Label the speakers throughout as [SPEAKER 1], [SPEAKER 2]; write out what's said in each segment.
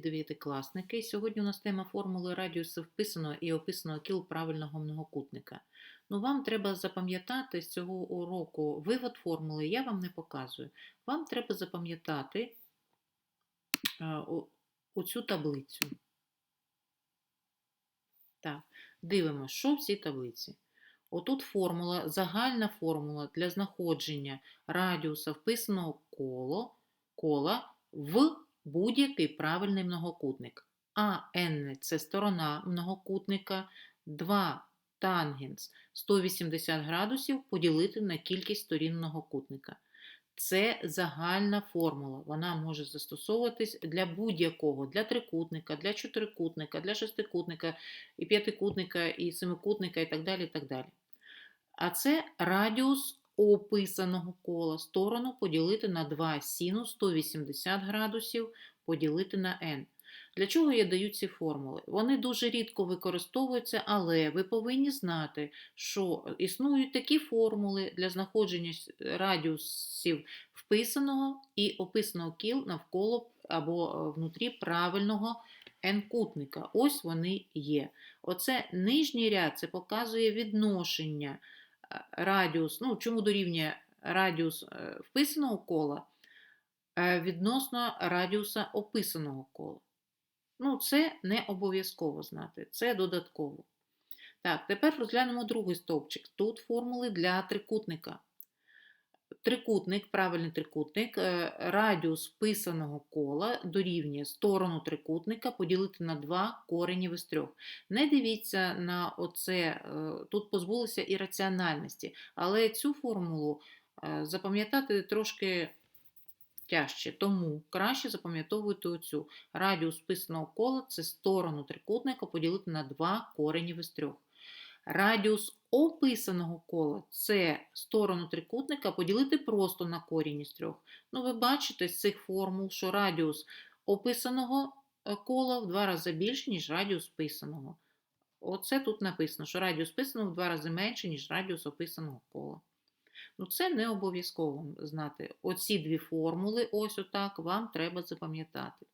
[SPEAKER 1] Дев'ятикласники. Сьогодні у нас тема формули радіусу вписаного і описаного кіл правильного многокутника. Ну, вам треба запам'ятати з цього уроку вивод формули, я вам не показую. Вам треба запам'ятати оцю таблицю. Так, дивимося, що в цій таблиці. Отут формула, загальна формула для знаходження радіуса вписаного коло, кола в будь-який правильний многокутник. А n – це сторона многокутника, 2 тангенс 180 градусів поділити на кількість сторін многокутника. Це загальна формула. Вона може застосовуватись для будь-якого, для трикутника, для чотирикутника, для шестикутника, і п'ятикутника, і семикутника, і так далі. І так далі. А це радіус описаного кола. Сторону поділити на 2 синус 180 градусів поділити на n. Для чого я даю ці формули? Вони дуже рідко використовуються, але ви повинні знати, що існують такі формули для знаходження радіусів вписаного і описаного кіл навколо або е, внутрі правильного n-кутника. Ось вони є. Оце нижній ряд це показує відношення радіус, ну чому дорівнює радіус е, вписаного кола е, відносно радіуса описаного кола. Ну, це не обов'язково знати, це додатково. Так, тепер розглянемо другий стовпчик. Тут формули для трикутника. Трикутник, правильний трикутник, е, радіус вписаного кола дорівнює сторону трикутника поділити на 2 коренів із 3. Не дивіться на оце, е, тут позбулися і раціональності, але цю формулу е, запам'ятати трошки тяжче, тому краще запам'ятовуйте оцю. Радіус вписаного кола це сторону трикутника поділити на 2 коренів із 3. Радіус описаного кола це сторону трикутника поділити просто на корінь із 3. Ну, ви бачите з цих формул, що радіус описаного е, кола в два рази більше, ніж радіус вписаного. Оце тут написано, що радіус вписаного в два рази менше, ніж радіус описаного кола. Ну, це не обов'язково знати. Оці дві формули, ось отак, вам треба запам'ятати.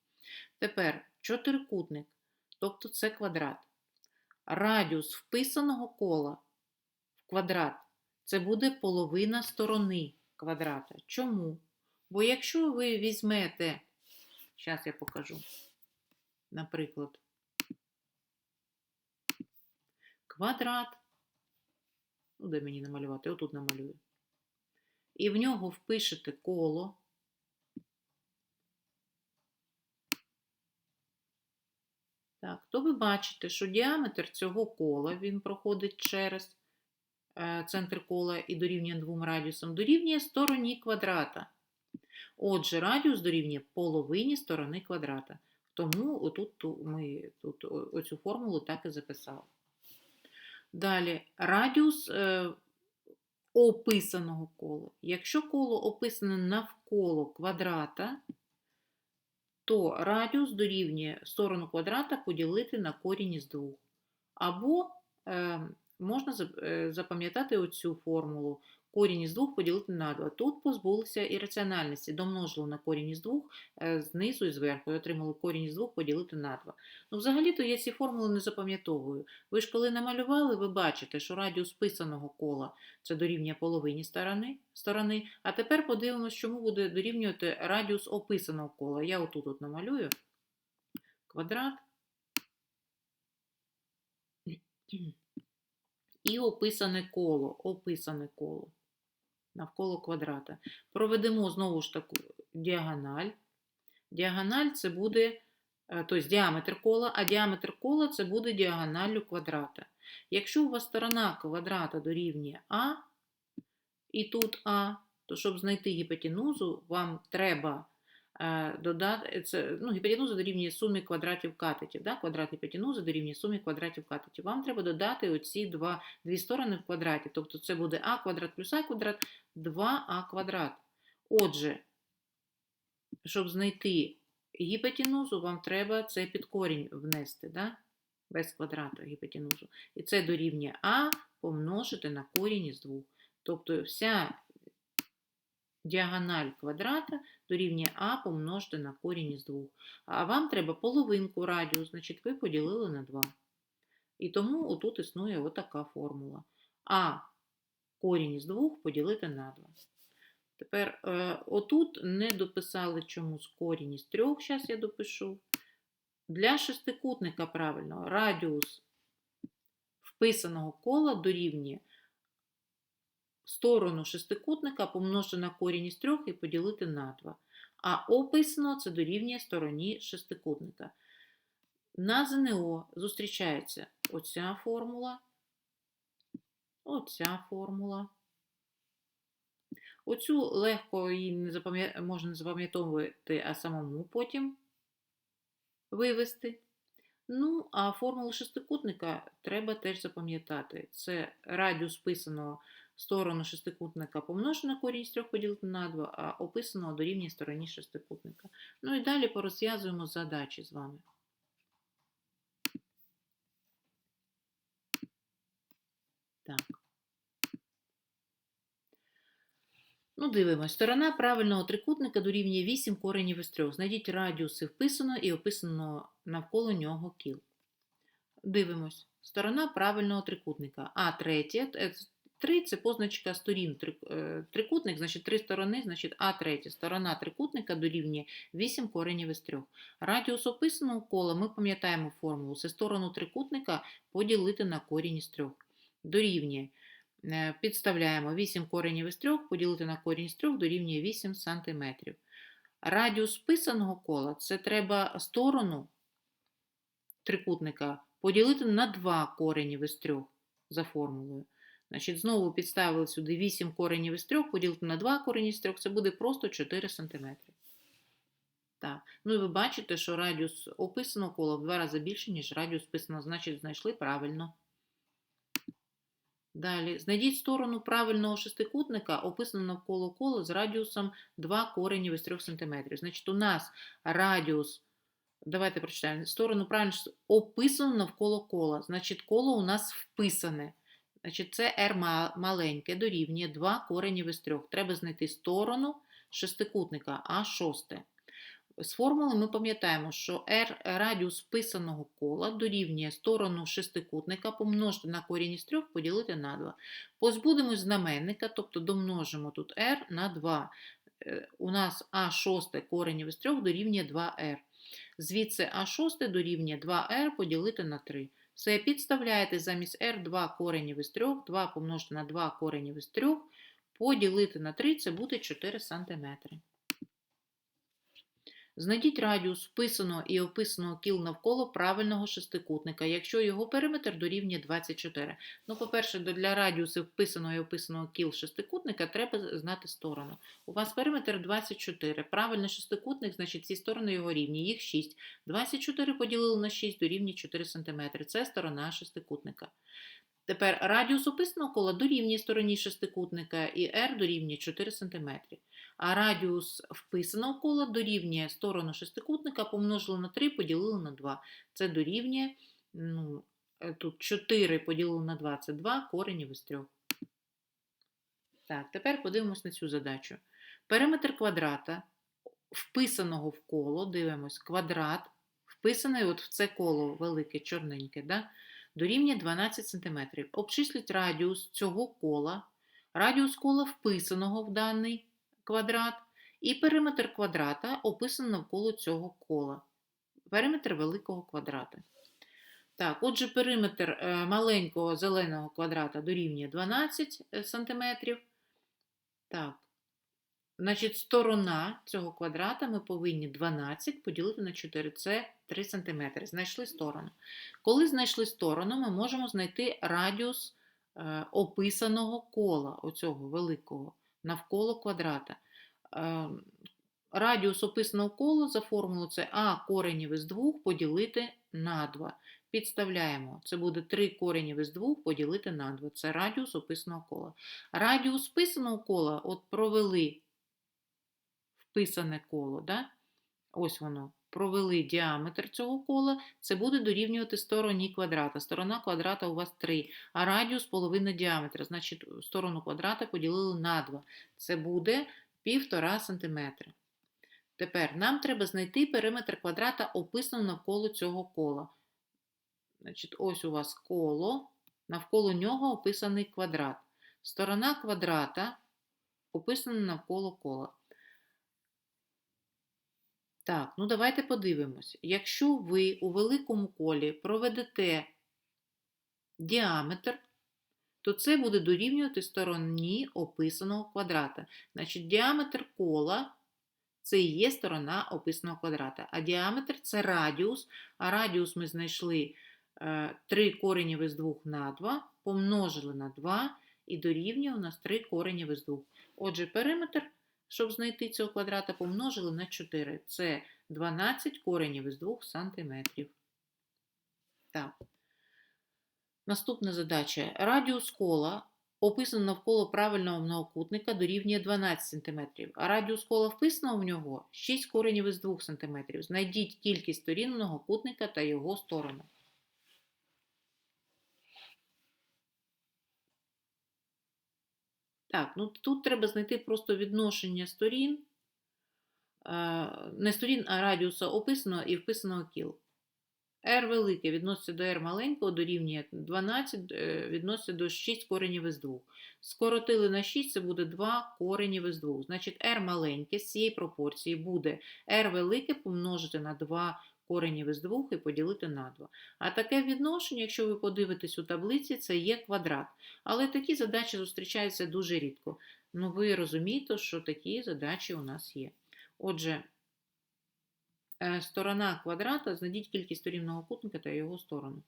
[SPEAKER 1] Тепер чотирикутник, тобто це квадрат. Радіус вписаного кола в квадрат це буде половина сторони квадрата. Чому? Бо якщо ви візьмете, зараз я покажу, наприклад, квадрат, ну, де мені намалювати, отут намалюю і в нього впишете коло. Так, то ви бачите, що діаметр цього кола, він проходить через е, центр кола і дорівнює двом радіусам, дорівнює стороні квадрата. Отже, радіус дорівнює половині сторони квадрата. Тому отут ми тут оцю формулу так і записали. Далі, радіус е, описаного кола. Якщо коло описане навколо квадрата, то радіус дорівнює сторону квадрата поділити на корінь із двох. Або е, можна запам'ятати оцю формулу. Корінь із двох поділити на 2. Тут позбулися ірраціональності, домножили на корінь із двох е, знизу і зверху, і отримали корінь із двох поділити на 2. Ну, взагалі-то я ці формули не запам'ятовую. Ви ж коли намалювали, ви бачите, що радіус писаного кола це дорівнює половині сторони, сторони. А тепер подивимось, чому буде дорівнювати радіус описаного кола. Я отут от намалюю квадрат і описане коло, описане коло навколо квадрата. Проведемо знову ж таку діагональ. Діагональ це буде, е, тобто діаметр кола, а діаметр кола це буде діагоналлю квадрата. Якщо у вас сторона квадрата дорівнює А, і тут А, то щоб знайти гіпотенузу, вам треба додати, це, ну, гіпотенуза дорівнює сумі квадратів катетів. Да? Квадрат гіпотенузи дорівнює сумі квадратів катетів. Вам треба додати оці два, дві сторони в квадраті. Тобто це буде А квадрат плюс А квадрат, 2А квадрат. Отже, щоб знайти гіпотенузу, вам треба цей підкорінь внести, да? без квадрата гіпотенузу. І це дорівнює А помножити на корінь із 2. Тобто вся діагональ квадрата дорівнює а помножити на корінь із 2. А вам треба половинку радіус, значить ви поділили на 2. І тому отут існує отака формула. А корінь із 2 поділити на 2. Тепер е, отут не дописали чомусь корінь із 3, зараз я допишу. Для шестикутника правильно радіус вписаного кола дорівнює сторону шестикутника помножити на корінь із 3 і поділити на 2. А описано це дорівнює стороні шестикутника. На ЗНО зустрічається оця формула, оця формула. Оцю легко її не можна запам'ятовувати, а самому потім вивести. Ну, а формулу шестикутника треба теж запам'ятати. Це радіус писаного сторону шестикутника помножити на корінь з 3 поділити на 2, а описаного дорівнює стороні шестикутника. Ну і далі порозв'язуємо задачі з вами. Так. Ну, дивимось. Сторона правильного трикутника дорівнює 8 коренів із 3. Знайдіть радіуси вписаного і описаного навколо нього кіл. Дивимось. Сторона правильного трикутника. А третє. 3 це позначка сторін. Е, Трикутник, значить, три сторони, значить, А третя. Сторона трикутника дорівнює 8 коренів із 3. Радіус описаного кола, ми пам'ятаємо формулу. Це сторону трикутника поділити на корінь із 3. Дорівнює. Е, Підставляємо 8 коренів із 3, поділити на корінь із 3 дорівнює 8 см. Радіус писаного кола це треба сторону трикутника поділити на 2 коренів із 3 за формулою. Значить, знову підставили сюди 8 коренів із 3, поділити на 2 корені з 3, це буде просто 4 см. Так. Ну і ви бачите, що радіус описаного кола в два рази більше, ніж радіус писаного, значить, знайшли правильно. Далі, знайдіть сторону правильного шестикутника, описаного навколо кола з радіусом 2 коренів із 3 см. Значить, у нас радіус, давайте прочитаємо, сторону правильно ш- описано навколо кола. Значить, коло у нас вписане. Значить, це r маленьке дорівнює 2 коренів із 3. Треба знайти сторону шестикутника А6. З формули ми пам'ятаємо, що r радіус писаного кола дорівнює сторону шестикутника помножити на корінь із 3 поділити на 2. Позбудемось знаменника, тобто домножимо тут r на 2. Е, У нас а6 коренів із 3 дорівнює 2r. Звідси а6 дорівнює 2r поділити на 3. Все, підставляєте замість r 2 коренів із 3, 2 помножити на 2 коренів із 3, поділити на 3, це буде 4 см. Знайдіть радіус вписаного і описаного кіл навколо правильного шестикутника, якщо його периметр дорівнює 24. Ну, по-перше, для радіусу вписаного і описаного кіл шестикутника треба знати сторону. У вас периметр 24. Правильний шестикутник, значить ці сторони його рівні, їх 6. 24 поділили на 6 дорівнює 4 см. Це сторона шестикутника. Тепер радіус описаного кола дорівнює стороні шестикутника і r дорівнює 4 см. А радіус вписаного кола дорівнює сторону шестикутника, помножили на 3, поділили на 2. Це дорівнює, ну, е, тут 4 поділили на 2, це 2 коренів із 3. Так, тепер подивимось на цю задачу. Периметр квадрата, вписаного в коло, дивимось, квадрат, вписаний от в це коло велике, чорненьке, да? Дорівнює 12 см. Обчисліть радіус цього кола, радіус кола вписаного в даний квадрат, і периметр квадрата описано навколо цього кола. Периметр великого квадрата. Так, отже, периметр е, маленького зеленого квадрата дорівнює 12 см. Так, значить, сторона цього квадрата ми повинні 12 поділити на 4. Це 3 см. Знайшли сторону. Коли знайшли сторону, ми можемо знайти радіус е, описаного кола, оцього великого, навколо квадрата. Е, радіус описаного кола за формулою це а коренів із 2 поділити на 2. Підставляємо. Це буде 3 коренів із 2 поділити на 2. Це радіус описаного кола. Радіус вписаного кола от провели вписане коло. Да? Ось воно. Провели діаметр цього кола, це буде дорівнювати стороні квадрата. Сторона квадрата у вас 3, а радіус половина діаметра. Значить, сторону квадрата поділили на 2. Це буде 1,5 см. Тепер нам треба знайти периметр квадрата, описаного навколо цього кола. Значить, ось у вас коло, навколо нього описаний квадрат. Сторона квадрата описана навколо кола. Так, ну давайте подивимось. Якщо ви у великому колі проведете діаметр, то це буде дорівнювати стороні описаного квадрата. Значить, діаметр кола це і є сторона описаного квадрата. А діаметр це радіус. А радіус ми знайшли 3 коренів із 2 на 2, помножили на 2 і дорівнює у нас 3 коренів із 2. Отже, периметр, щоб знайти цього квадрата, помножили на 4. Це 12 коренів із 2 сантиметрів. Так. Наступна задача. Радіус кола, описаний навколо правильного многокутника, дорівнює 12 см, а радіус кола вписаного в нього 6 коренів із 2 см. Знайдіть кількість сторін многокутника та його сторону. Так, ну тут треба знайти просто відношення сторін, е, не сторін, а радіуса описаного і вписаного кіл. R велике відноситься до R маленького, дорівнює 12, е, відноситься до 6 коренів із 2. Скоротили на 6, це буде 2 коренів із 2. Значить, R маленьке з цієї пропорції буде R велике помножити на 2 коренів із 2 і поділити на 2. А таке відношення, якщо ви подивитесь у таблиці, це є квадрат. Але такі задачі зустрічаються дуже рідко. Ну, ви розумієте, що такі задачі у нас є. Отже, е, сторона квадрата, знайдіть кількість сторін многокутника та його сторону.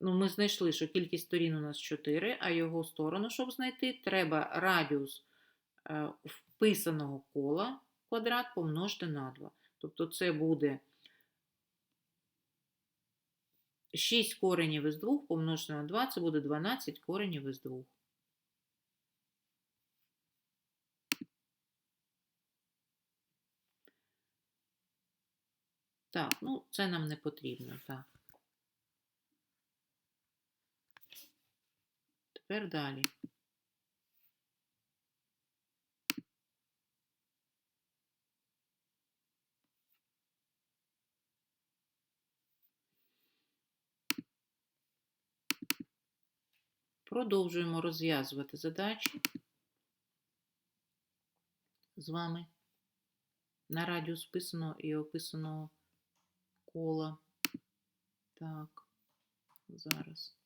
[SPEAKER 1] Ну, Ми знайшли, що кількість сторін у нас 4, а його сторону, щоб знайти, треба радіус е, вписаного кола квадрат помножити на 2. Тобто це буде 6 коренів із 2 помножити на 2, це буде 12 коренів із 2. Так, ну це нам не потрібно, так. Тепер далі. Продовжуємо розв'язувати задачі з вами на радіус писаного і описаного кола. Так, зараз.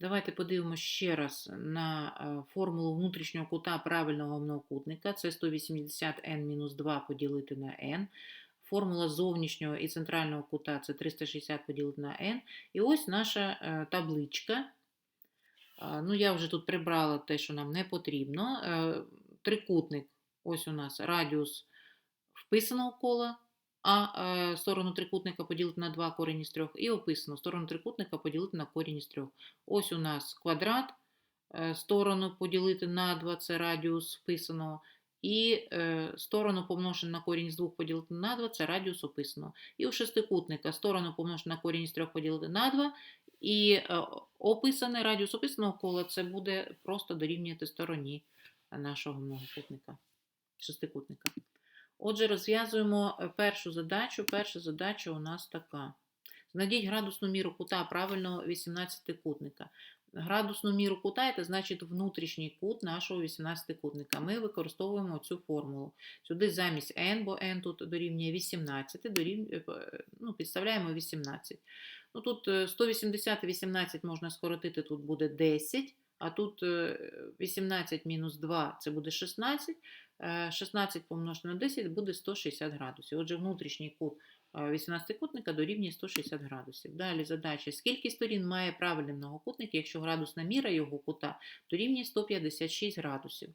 [SPEAKER 1] Давайте подивимося ще раз на формулу внутрішнього кута правильного многокутника. Це 180n-2 поділити на n. Формула зовнішнього і центрального кута це 360 поділити на n. І ось наша е, табличка. Ну, Я вже тут прибрала те, що нам не потрібно. Е, трикутник, ось у нас радіус вписаного кола а е, сторону трикутника поділити на 2 корінь із 3, і описано сторону трикутника поділити на корінь із 3. Ось у нас квадрат, е, сторону поділити на 2 це радіус вписаного, і е, сторону помножити на корінь з 2 поділити на 2 це радіус описаного. І у шестикутника сторону помножити на корінь із 3 поділити на 2, і е, описаний радіус описаного кола це буде просто дорівнювати стороні нашого многокутника, шестикутника. Отже, розв'язуємо е, першу задачу. Перша задача у нас така. Знайдіть градусну міру кута правильного 18-кутника. Градусну міру кута це значить внутрішній кут нашого 18-кутника. Ми використовуємо цю формулу. Сюди замість n, бо n тут дорівнює 18, дорівнює, е, ну, підставляємо 18. Ну, Тут 180 і 18 можна скоротити, тут буде 10, а тут 18 е, мінус 2 це буде 16. 16 помножити на 10 буде 160 градусів. Отже, внутрішній кут 18-кутника дорівнює 160 градусів. Далі задача: скільки сторін має правильний многокутник, якщо градусна міра його кута дорівнює 156 градусів.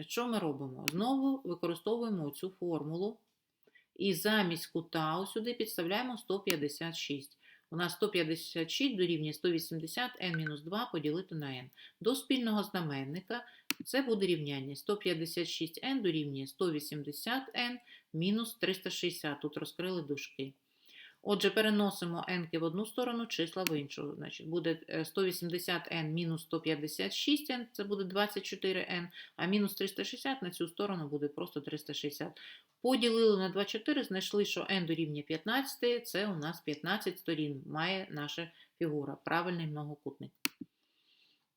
[SPEAKER 1] Що ми робимо? Знову використовуємо цю формулу. І замість кута сюди підставляємо 156. У нас 156 дорівнює 180 n-2 поділити на n. До спільного знаменника це буде рівняння 156n дорівнює 180n мінус 360. Тут розкрили дужки. Отже, переносимо n в одну сторону, числа в іншу. Значить, буде е, 180n мінус 156n, це буде 24n, а мінус 360 на цю сторону буде просто 360. Поділили на 24, знайшли, що n дорівнює 15, це у нас 15 сторін має наша фігура, правильний многокутник.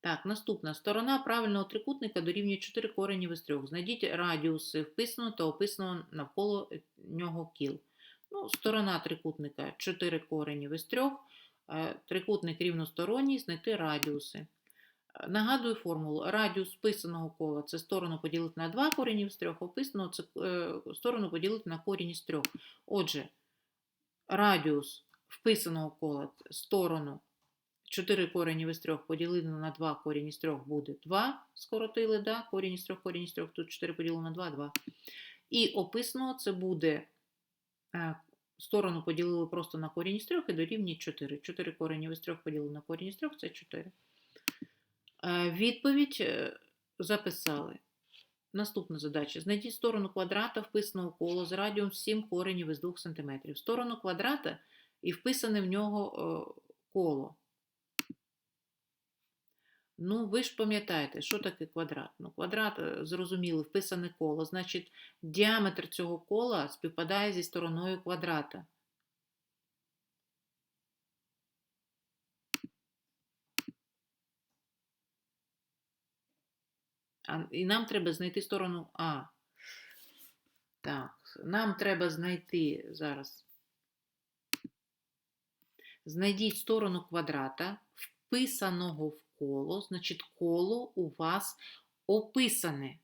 [SPEAKER 1] Так, наступна сторона правильного трикутника дорівнює 4 коренів із 3. Знайдіть радіуси вписаного та описаного навколо нього кіл. Ну, сторона трикутника 4 коренів із 3. Трикутник рівносторонній, знайти радіуси. Е, Нагадую формулу. Радіус вписаного кола це сторону поділити на 2 коренів з 3, описаного це е, сторону поділити на корінь із 3. Отже, радіус вписаного кола сторону 4 коренів із 3 поділили на 2 корінь із 3 буде 2, скоротили, да? корінь із 3, корінь із 3, тут 4 поділили на 2, 2. І описаного це буде е, сторону поділили просто на корінь із 3 і дорівнює 4. 4 коренів із 3 поділили на корінь із 3 це 4. Е, Відповідь е, записали. Наступна задача. Знайдіть сторону квадрата вписаного коло з радіусом 7 коренів із 2 см. Сторону квадрата і вписане в нього е, коло. Ну, ви ж пам'ятаєте, що таке квадрат? Ну, квадрат, е, зрозуміло, вписане коло. Значить, діаметр цього кола співпадає зі стороною квадрата. А, і нам треба знайти сторону А. Так, нам треба знайти зараз. Знайдіть сторону квадрата, вписаного в коло, значить, коло у вас описане.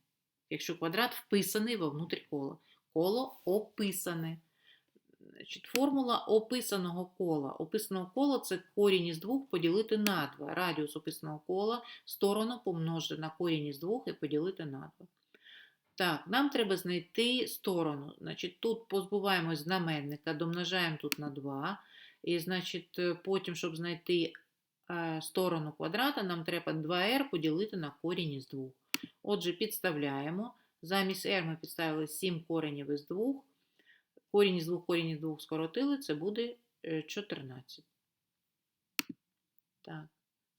[SPEAKER 1] Якщо квадрат вписаний вовнутрь кола. Коло описане. Значить, формула описаного кола. Описаного кола це корінь із 2 поділити на 2. Радіус описаного кола сторону помножити на корінь із 2 і поділити на 2. Так, нам треба знайти сторону. Значить, Тут позбуваємось знаменника, домножаємо тут на 2. І, значить, потім, щоб знайти сторону квадрата, нам треба 2r поділити на корінь із 2. Отже, підставляємо. Замість r ми підставили 7 коренів із 2. Корінь із 2, корінь із 2 скоротили, це буде е, 14. Так,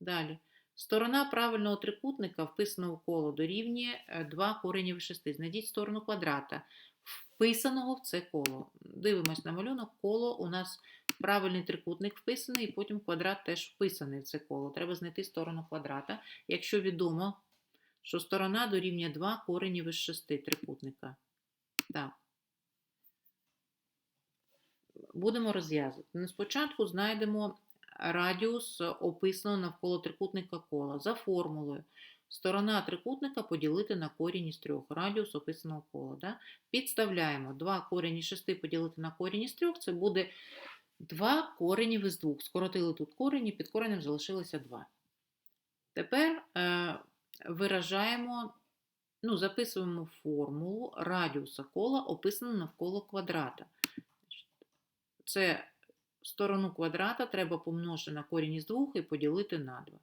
[SPEAKER 1] далі. Сторона правильного трикутника, вписаного в коло, дорівнює 2 коренів із 6. Знайдіть сторону квадрата, вписаного в це коло. Дивимось на малюнок, коло у нас правильний трикутник вписаний, і потім квадрат теж вписаний в це коло. Треба знайти сторону квадрата, якщо відомо, що сторона дорівнює 2 коренів із 6 трикутника. Так. Будемо розв'язувати. Ну, Спочатку знайдемо радіус описаного навколо трикутника кола за формулою. Сторона трикутника поділити на корінь із 3. Радіус описаного кола. Да? Підставляємо 2 корінь із 6 поділити на корінь із 3, це буде 2 коренів із 2. Скоротили тут корені, під коренем залишилося 2. Тепер е, виражаємо, ну, записуємо формулу радіуса кола, описаного навколо квадрата. Це сторону квадрата треба помножити на корінь із 2 і поділити на 2.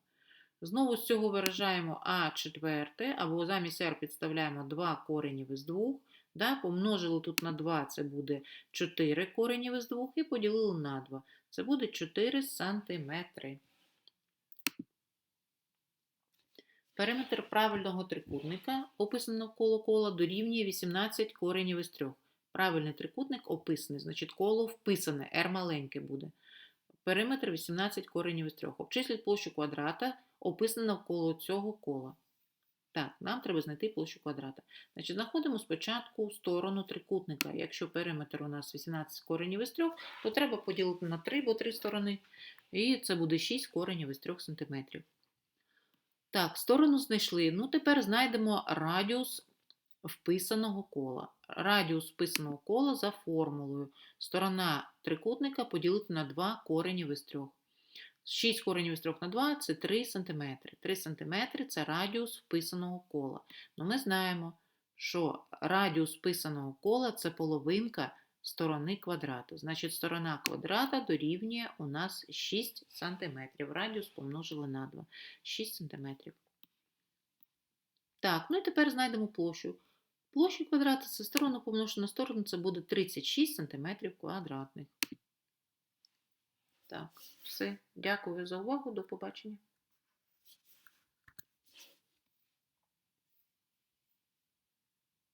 [SPEAKER 1] Знову з цього виражаємо а четверте, або замість r підставляємо 2 коренів із 2. Да? Помножили тут на 2, це буде 4 коренів із 2 і поділили на 2. Це буде 4 сантиметри. Периметр правильного трикутника, описаного коло кола, дорівнює 18 коренів із 3. Правильний трикутник описаний, значить коло вписане, r маленьке буде. Периметр 18 коренів із 3. Обчисліть площу квадрата, описана навколо цього кола. Так, нам треба знайти площу квадрата. Значить, знаходимо спочатку сторону трикутника. Якщо периметр у нас 18 коренів із 3, то треба поділити на 3, бо 3 сторони. І це буде 6 коренів із 3 см. Так, сторону знайшли. Ну, тепер знайдемо радіус вписаного кола. Радіус вписаного кола за формулою. Сторона трикутника поділити на 2 коренів із 3. 6 коренів із 3 на 2 це 3 см. 3 см це радіус вписаного кола. Ну, ми знаємо, що радіус вписаного кола це половинка сторони квадрату. Значить, сторона квадрата дорівнює у нас 6 см. Радіус помножили на 2. 6 см. Так, ну і тепер знайдемо площу. Площа квадрата це сторону помножити на сторону, це буде 36 см квадратних. Так, все. Дякую за увагу. До побачення.